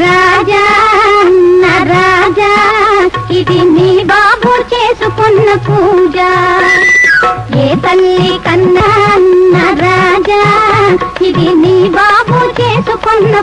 రాజా రాజా ఇది నీ బాబు చేసుకున్న పూజ. ఏ తల్లి కన్నా అన్న రాజా ఇది నీ బాబు చేసుకున్న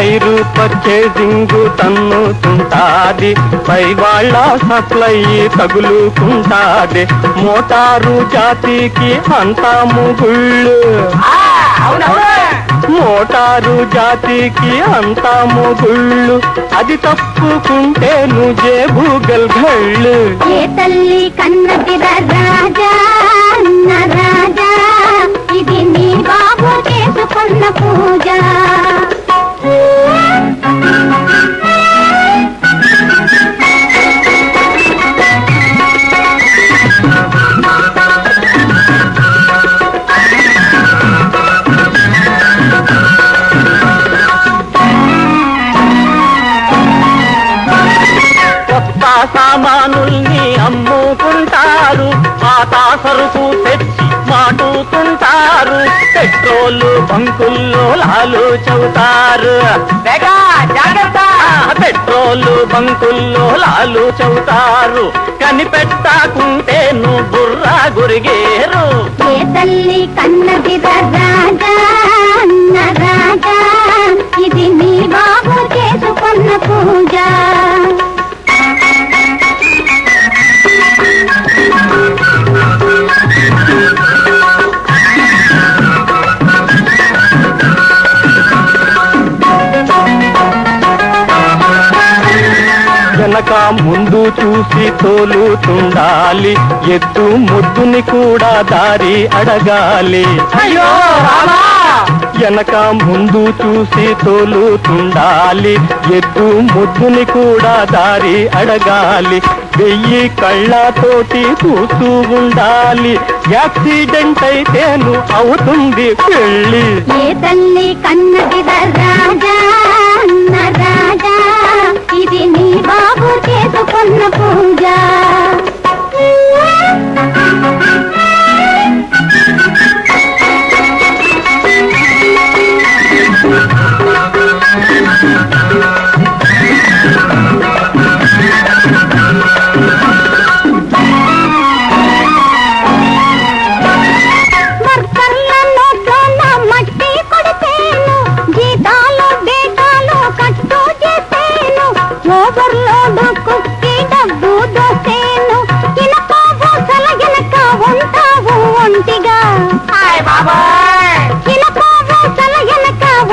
ఐరు పర్చేసింగ్ తన్నుతుంటాది. పై వాళ్ళ సప్లై తగులుకుంటాది. మోటారు జాతికి అంతా ముగుళ్ళు మోటారు జాతికి అంతా మొగుళ్ళు అది తప్పుకుంటే నువ్వే భూగల్ గళ్ళు ఏ తల్లి కన్నదిర రాజా రాజా. సామానుల్ని అమ్ముకుంటారు పాత సరుకు తెచ్చి మాటుతుంటారు పెట్రోల్ బంకుల్లో లాలు చౌతారు. పెట్రోల్ బంకుల్లో లాలు చౌతారు. కనిపెట్టకుంటే నువ్వు బుర్రా గురిగేరు. తల్లి కన్నదిర రాజా? గనక ముందు చూసి తోలుతుండాలి. ఎద్దు ముద్దుని కూడా దారి అడగాలి. వెనక ముందు చూసి తోలుతుండాలి. ఎద్దు ముద్దుని కూడా దారి అడగాలి. వెయ్యి కళ్ళతోటి చూస్తూ ఉండాలి. యాక్సిడెంట్ అయితేను అవుతుంది పెళ్ళి. కన్నది రాజా ఇది బాబు చేసుకున్న పూజ. ఉంటావు ఒంటిగా.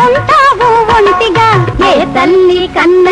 ఉంటావు ఒంటిగా. ఏ తల్లి కన్నా